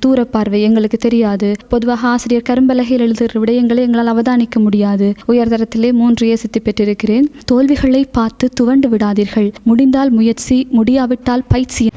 தூர பார்வை எங்களுக்கு தெரியாது. பொதுவாக ஆசிரியர் கரும்பலகையில் எழுதுகிற விடயங்களை எங்களால் அவதானிக்க முடியாது. உயர்தரத்திலே மூன்று ஏசித்து பெற்றிருக்கிறேன். தோல்விகளை பார்த்து துவண்டு விடாதீர்கள். முடிந்தால் முயற்சி முடியாவிட்டால் பயிற்சி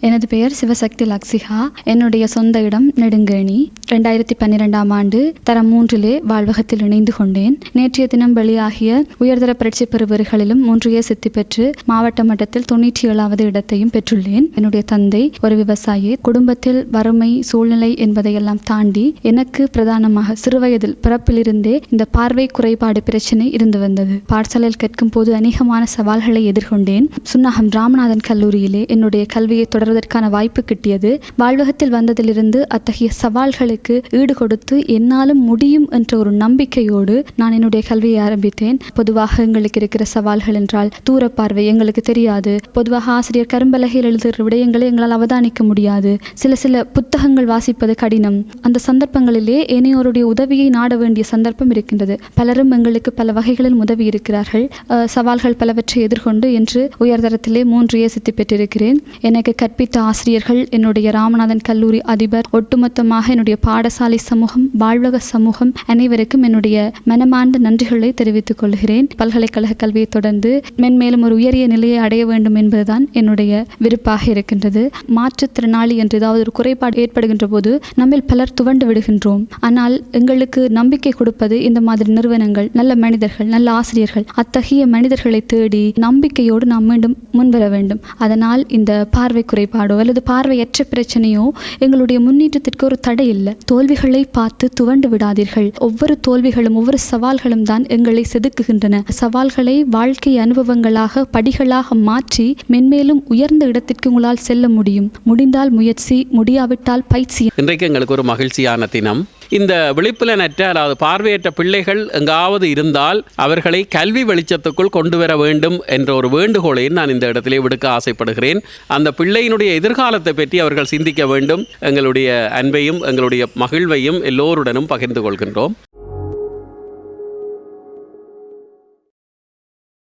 எனது பெயர் சிவசக்தி லக்ஸிகா என்னுடைய சொந்த இடம் நெடுங்கேணி. ரெண்டாயிரத்தி பன்னிரெண்டாம் ஆண்டு தரம் மூன்றிலே வாழ்வகத்தில் இணைந்து கொண்டேன். நேற்றைய தினம் வெளியாகிய உயர்தர பரீட்சை பெறுவர்களிலும் மூன்றைய சித்தி பெற்று மாவட்ட மட்டத்தில் தொண்ணூற்றி ஏழாவது இடத்தையும் பெற்றுள்ளேன். என்னுடைய தந்தை ஒரு விவசாயி. குடும்பத்தில் வறுமை சூழ்நிலை என்பதையெல்லாம் தாண்டி எனக்கு பிரதானமாக சிறுவயதில் பிறப்பிலிருந்தே இந்த பார்வை குறைபாடு பிரச்சனை இருந்து வந்தது. பாடசாலையில் கேட்கும் போது அநேகமான சவால்களை எதிர்கொண்டேன். சுன்னாகம் ராமநாதன் கல்லூரியிலே என்னுடைய கல்வியை தொடர்வதற்கான வாய்ப்பு கிட்டியது. வாழ்வகத்தில் வந்ததிலிருந்து அத்தகைய சவால்களுக்கு ஈடு கொடுத்து என்னாலும் முடியும் என்ற ஒரு நம்பிக்கையோடு நான் என்னுடைய கல்வியை ஆரம்பித்தேன். பொதுவாக எங்களுக்கு இருக்கிற சவால்கள் என்றால் தூரப்பார்வை எங்களுக்கு தெரியாது. பொதுவாக ஆசிரியர் கரும்பலகையில் எழுதுகிற விடயங்களை எங்களால் அவதானிக்க முடியாது. சில சில புத்தகங்கள் வாசிப்பது கடினம். அந்த சந்தர்ப்பங்களிலே ஏனையோருடைய உதவியை நாட வேண்டிய சந்தர்ப்பம் இருக்கின்றது. பலரும் எங்களுக்கு பல வகைகளில் உதவி இருக்கிறார்கள். அஹ், சவால்கள் பலவற்றை எதிர்கொண்டு என்று உயர்தரத்திலே மூன்று ஏசித்து பெற்றிருக்கிறேன். எனக்கு கற்பித்த ஆசிரியர்கள் என்னுடைய ராமநாதன் கல்லூரி அதிபர் ஒட்டுமொத்தமாக என்னுடைய பாடசாலை சமூகம் வாழ்வக சமூகம் அனைவருக்கும் என்னுடைய மனமார்ந்த நன்றிகளை தெரிவித்துக் கொள்கிறேன். பல்கலைக்கழக கல்வியை தொடர்ந்து மென்மேலும் ஒரு உயரிய நிலையை அடைய வேண்டும் என்பதுதான் என்னுடைய விருப்பாக இருக்கின்றது. மாற்றுத்திறனாளி என்று ஏதாவது ஒரு குறைபாடு ஏற்படுகின்ற போது நம்மில் பலர் துவண்டு விடுகின்றோம். ஆனால் எங்களுக்கு நம்பிக்கை கொடுப்பது இந்த மாதிரி நிறுவனங்கள் நல்ல மனிதர்கள் நல்ல ஆசிரியர்கள் அத்தகைய மனிதர்களை தேடி நம்பிக்கையோடு நாம் மீண்டும் முன்வர வேண்டும். அதனால் இந்த பார்வை குறைபாடோ அல்லது பார்வையற்ற பிரச்சனையோ எங்களுடைய முன்னேற்றத்திற்கு ஒரு தடை இல்லை. தோல்விகளை பார்த்து துவண்டு விடாதீர்கள். ஒவ்வொரு தோல்விகளும் ஒவ்வொரு சவால்களும் தான் எங்களை செதுக்குகின்றன. சவால்களை வாழ்க்கை அனுபவங்களாக படிகளாக மாற்றி மென்மேலும் உயர்ந்த இடத்திற்கு உங்களால் செல்ல முடியும். முடிந்தால் முயற்சி முடியாவிட்டால் பயிற்சி. இன்றைக்கு எங்களுக்கு ஒரு மகிழ்ச்சியான தினம். இந்த விழிப்புலனற்ற அதாவது பார்வையற்ற பிள்ளைகள் எங்காவது இருந்தால் அவர்களை கல்வி வெளிச்சத்துக்குள் கொண்டு வர வேண்டும் என்ற ஒரு வேண்டுகோளையும் நான் இந்த இடத்திலே விடுக்க ஆசைப்படுகிறேன். அந்த பிள்ளையினுடைய எதிர்காலத்தை பற்றி அவர்கள் சிந்திக்க வேண்டும். எங்களுடைய அன்பையும் எங்களுடைய மகிழ்வையும் எல்லோருடனும் பகிர்ந்து கொள்கின்றோம்.